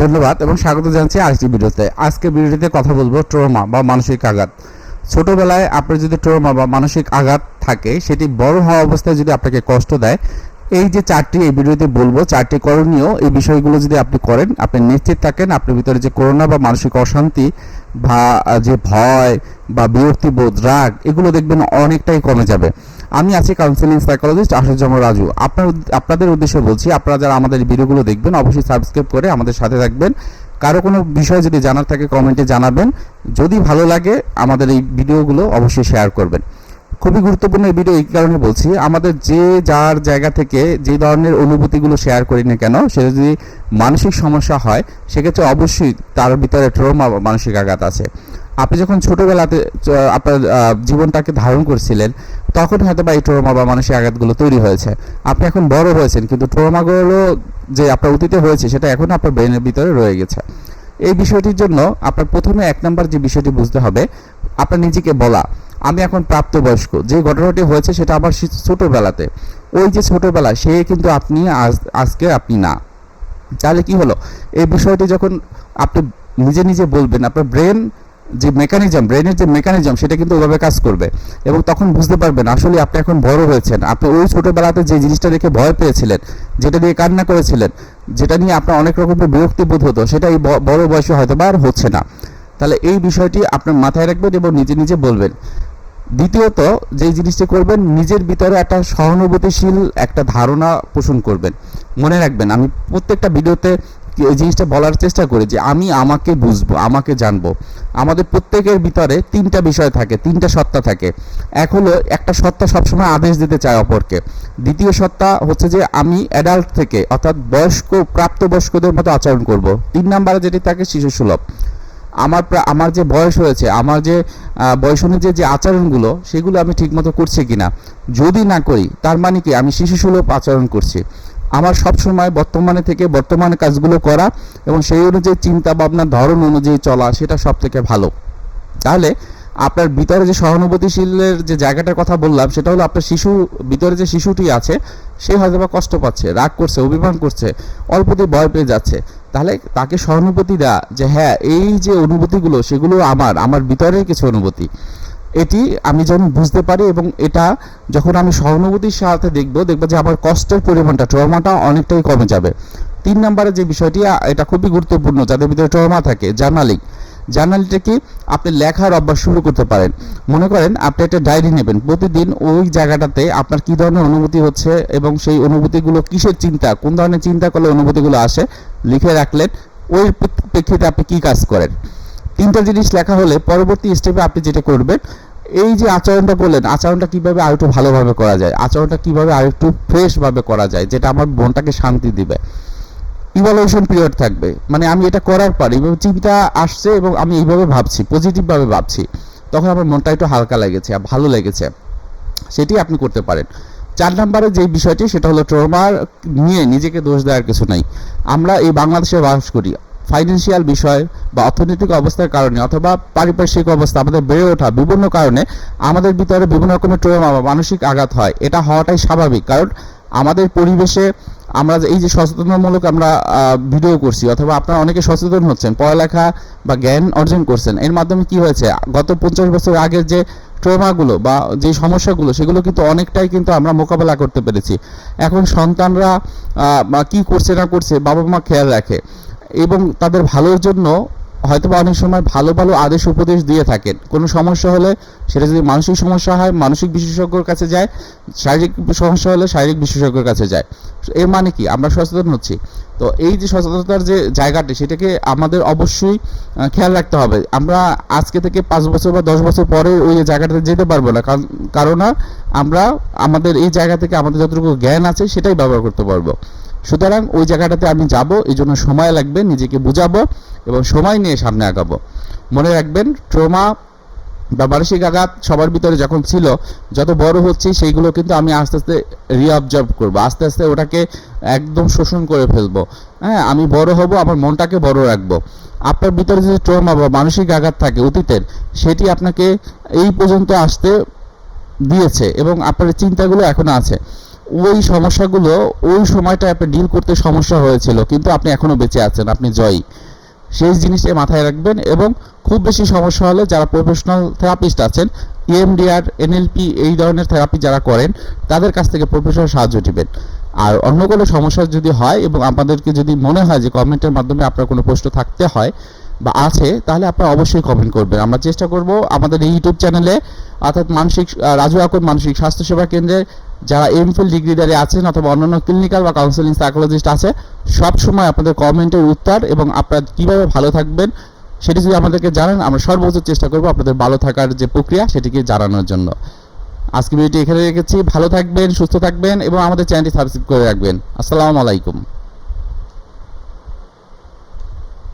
ধন্যবাদ এবং স্বাগত জানাচ্ছি আরেকটি ভিডিওতে। আজকে ভিডিওটিতে কথা বলব ট্রমা বা মানসিক আঘাত। ছোটবেলায় আপনার যদি ট্রমা বা মানসিক আঘাত থাকে, সেটি বড় হওয়া অবস্থায় যদি আপনাকে কষ্ট দেয়, এই যে চারটি এই ভিডিওতে বলব, চারটি করণীয়, এই বিষয়গুলো যদি আপনি করেন, আপনি নিশ্চিত থাকেন আপনার ভিতরে যে করোনা বা মানসিক অশান্তি বা যে ভয় বা বিরক্তিবোধ, রাগ, এগুলো দেখবেন অনেকটাই কমে যাবে। আমি আছি কাউন্সিলিং সাইকোলজিস্ট আশুজ্জাম রাজু। আপনার আপনাদের উদ্দেশ্যে বলছি, আপনারা যারা আমাদের ভিডিওগুলো দেখবেন, অবশ্যই সাবস্ক্রাইব করে আমাদের সাথে থাকবেন। কারও কোনো বিষয় যদি জানার থাকে কমেন্টে জানাবেন। যদি ভালো লাগে, আমাদের এই ভিডিওগুলো অবশ্যই শেয়ার করবেন। খুবই গুরুত্বপূর্ণ এই ভিডিও এই কারণে বলছি, আমাদের যে যার জায়গা থেকে যে ধরনের অনুভূতিগুলো শেয়ার করি না কেন সেটা যদি মানসিক সমস্যা হয়, সেক্ষেত্রে অবশ্যই তার ভিতরে ট্রমা মানসিক আঘাত আছে। আপনি যখন ছোটবেলাতে আপনার জীবনটাকে ধারণ করছিলেন, তখন হয়তো বা এই ট্রমা বা মানসিক আঘাতগুলো তৈরি হয়েছে। আপনি এখন বড় হয়েছেন, কিন্তু ট্রমাগুলো যে আপনার অতীতে হয়েছে, সেটা এখন আপনার ব্রেনের ভিতরে রয়ে গেছে। এই বিষয়টির জন্য আপনার প্রথমে এক নম্বর যে বিষয়টি বুঝতে হবে, আপনার নিজেকে বলা। আমি এখন প্রাপ্তবয়স্ক, যে ঘটনাটি হয়েছে সেটা আবার সে- ছোটবেলাতে। ওই যে ছোটবেলা, সে কিন্তু আপনি, আজ, আজকে আপনি না। তাহলে কি হলো? এই বিষয়টি যখন আপনি নিজে নিজে বলবেন, আপনার ব্রেন যে মেকানিজম ব্রেনের যে মেকানিজম সেটা কিন্তু ওইভাবে কাজ করবে। এবং তখন বুঝতে পারবেন, আসলে আপনি এখন বড় হয়েছেন। আপনি ওই ছোটোবেলাতে যে জিনিসটা দেখে ভয় পেয়েছিলেন, যেটা দিয়ে কান্না করেছিলেন, যেটা নিয়ে আপনার অনেক রকমের বিরক্তি বোধ হতো সেটা এই বড় বয়সে হয়তো বা আর হচ্ছে না। তাহলে এই বিষয়টি আপনার মাথায় রাখবেন এবং নিজে নিজে বলবেন। দ্বিতীয়ত যে জিনিসটি করবেন, নিজের ভিতরে একটা সহানুভূতিশীল একটা ধারণা পোষণ করবেন। মনে রাখবেন, আমি প্রত্যেকটা ভিডিওতে এই জিনিসটা বলার চেষ্টা করি যে আমি আমাকে বুঝব, আমাকে জানব। আমাদের প্রত্যেকের ভিতরে তিনটা বিষয় থাকে, তিনটা সত্তা থাকে। এক হলো, একটা সত্তা সবসময় আদেশ দিতে চায় অপরকে। দ্বিতীয় সত্তা হচ্ছে যে আমি অ্যাডাল্ট থেকে, অর্থাৎ বয়স্ক, প্রাপ্তবয়স্কদের মতো আচরণ করব। তিন নাম্বারে যেটি থাকে, শিশু সুলভ। আমার আমার যে বয়স হয়েছে, আমার যে বয়স অনুযায়ী যে আচরণগুলো, সেগুলো আমি ঠিকমতো করছি কিনা? যদি না করি, তার মানে কি? আমি শিশু সুলভ আচরণ করছি। আমার সব সময় বর্তমানে থেকে বর্তমানে কাজগুলো করা এবং সেই অনুযায়ী চিন্তা ভাবনার ধরন অনুযায়ী চলা, সেটা সব থেকে ভালো। তাহলে আপনার ভিতরে যে সহানুভূতিশীলের যে জায়গাটার কথা বললাম, সেটা হলো আপনার শিশু, ভিতরে যে শিশুটি আছে, সে হয়তো বা কষ্ট পাচ্ছে, রাগ করছে, অভিমান করছে অল্পতেই ভয় পেয়ে যাচ্ছে। তাহলে তাকে সহানুভূতি দেওয়া যে হ্যাঁ এই যে অনুভূতিগুলো, সেগুলো আমার আমার ভিতরের কিছু অনুভূতি। এটি আমি যখন বুঝতে পারি এবং এটা যখন আমি সহানুভূতির সাথে দেখব দেখব যে আমার কষ্টের পরিমাণটা, ট্রমাটা অনেকটাই কমে যাবে। তিন নম্বরে যে বিষয়টি এটা খুবই গুরুত্বপূর্ণ, যাদের ভিতরে ট্রমা থাকে জার্নালিং জার্নালটা কি? আপনি লেখার অভ্যাস শুরু করতে পারেন। মনে করেন আপনি একটা ডায়েরি নেবেন, প্রতিদিন ওই জায়গাটাতে আপনার কি ধরনের অনুভূতি হচ্ছে এবং সেই অনুভূতিগুলো কিসের চিন্তা, কোন ধরনের চিন্তা করলে অনুভূতিগুলো আসে, লিখে রাখলেন, ওই প্রেক্ষিতে আপনি কি কাজ করেন। তিনটা জিনিস লেখা হলে পরবর্তী স্টেপে আপনি যেটা করবেন এই যে আচরণটা করলেন আচরণটা কীভাবে আরেকটু ভালোভাবে করা যায়? আচরণটা কীভাবে আরেকটু ফ্রেশভাবে করা যায়, যেটা আমার মনটাকে শান্তি দিবে? ইভালুয়েশন পিরিয়ড থাকবে। মানে আমি এটা করার পর এইভাবে চিন্তা আসছে এবং আমি এইভাবে ভাবছি পজিটিভভাবে ভাবছি। তখন আমার মনটা একটু হালকা লেগেছে আর ভালো লেগেছে। সেটি আপনি করতে পারেন। চার নম্বরে যে বিষয়টি, সেটা হলো ট্রমার নিয়ে নিজেকে দোষ দেওয়ার কিছু নাই। আমরা এই বাংলাদেশে বাস করি। ফাইন্যান্সিয়াল বিষয় বা অর্থনৈতিক অবস্থার কারণে অথবা পারিপার্শ্বিক অবস্থা আমাদের বেড়ে ওঠা বিভিন্ন কারণে আমাদের ভিতরে বিভিন্ন রকমের ট্রমা বা মানসিক আঘাত হয়। এটা হওয়াটাই স্বাভাবিক। কারণ আমাদের পরিবেশে আমরা এই যে সচেতনতামূলক আমরা ভিডিও করছি অথবা আপনারা অনেকে সচেতন হচ্ছেন, পড়ালেখা বা জ্ঞান অর্জন করছেন, এর মাধ্যমে কি হয়েছে? গত পঞ্চাশ বছর আগের যে ট্রমাগুলো বা যে সমস্যাগুলো, সেগুলো কিন্তু অনেকটাই কিন্তু আমরা মোকাবেলা করতে পেরেছি। এখন সন্তানরা কি করছে না করছে বাবা মা খেয়াল রাখে। এবং তাদের ভালোর জন্য হয়তো অনেক সময় ভালো ভালো আদেশ উপদেশ দিয়ে থাকেন। কোনো সমস্যা হলে সেটা যদি মানসিক সমস্যা হয়, মানসিক বিশেষজ্ঞর কাছে যায়, শারীরিক সমস্যা হলে শারীরিক বিশেষজ্ঞের কাছে যায়। এর মানে কি? আমরা সচেতন হচ্ছি। তো এই যে সচেতনতার যে জায়গাটি, সেটাকে আমাদের অবশ্যই খেয়াল রাখতে হবে। আমরা আজকে থেকে পাঁচ বছর বা দশ বছর পরে ওই জায়গাটাতে যেতে পারব না। কারণ কারণ আমরা আমাদের এই জায়গা থেকে আমাদের যতটুকু জ্ঞান আছে, সেটাই ব্যবহার করতে পারব। সুতরাং ওই জায়গাটাতে আমি যাব, এই জন্য সময় লাগবে, নিজেকে বুঝাবো এবং সময় নিয়ে সামনে আগাবো। মনে রাখবেন, ট্রমা বা মানসিক আঘাত সবার ভিতরে যখন ছিল, যত বড় হচ্ছি সেইগুলো কিন্তু আমি আস্তে আস্তে রিঅবজার্ভ করব, আস্তে আস্তে ওটাকে একদম শোষণ করে ফেলব। হ্যাঁ আমি বড় হব, আমার মনটাকে বড় রাখব। আপনার ভিতরে যে ট্রমা বা মানসিক আঘাত থাকে অতীতের, সেটি আপনাকে এই পর্যন্ত আসতে দিয়েছে এবং আপনার চিন্তাগুলো এখনও আছে। ওই সমস্যাগুলো, ওই সময়টায় আপনি ডিল করতে সমস্যা হয়েছিল, কিন্তু আপনি এখনও বেঁচে আছেন, আপনি জয়ী। সেই জিনিসটা মাথায় রাখবেন এবং খুব বেশি সমস্যা হলে যারা প্রফেশনাল থেরাপিস্ট আছেন E ইএমডিআর এনএলপি এই ধরনের থেরাপি যারা করেন, তাদের কাছ থেকে প্রফেশনাল সাহায্য নেবেন। আর অন্য কোনো সমস্যা যদি হয় এবং আপনাদেরকে যদি মনে হয় যে কমেন্টের মাধ্যমে আপনার কোনো প্রশ্ন থাকতে হয় বা আছে, তাহলে আপনারা অবশ্যই কমেন্ট করবেন। আমরা চেষ্টা করব আমাদের এই ইউটিউব চ্যানেলে অর্থাৎ মানসিক রাজু আকর মানসিক স্বাস্থ্যসেবা কেন্দ্রে যারা এমফিল ডিগ্রিধারী আছেন অথবা অন্যান্য ক্লিনিক্যাল বা কাউন্সেলিং সাইকোলজিস্ট আছে, সব সময় আপনাদের কমেন্টের উত্তর এবং আপনারা কীভাবে ভালো থাকবেন সেটি যদি আমাদেরকে জানান, আমরা সর্বোচ্চ চেষ্টা করব আপনাদের ভালো থাকার যে প্রক্রিয়া সেটিকে জানানোর জন্য। আজকে ভিডিওটি এখানে রেখেছি। ভালো থাকবেন, সুস্থ থাকবেন এবং আমাদের চ্যানেলটি সাবস্ক্রাইব করে রাখবেন। আসসালামু আলাইকুম।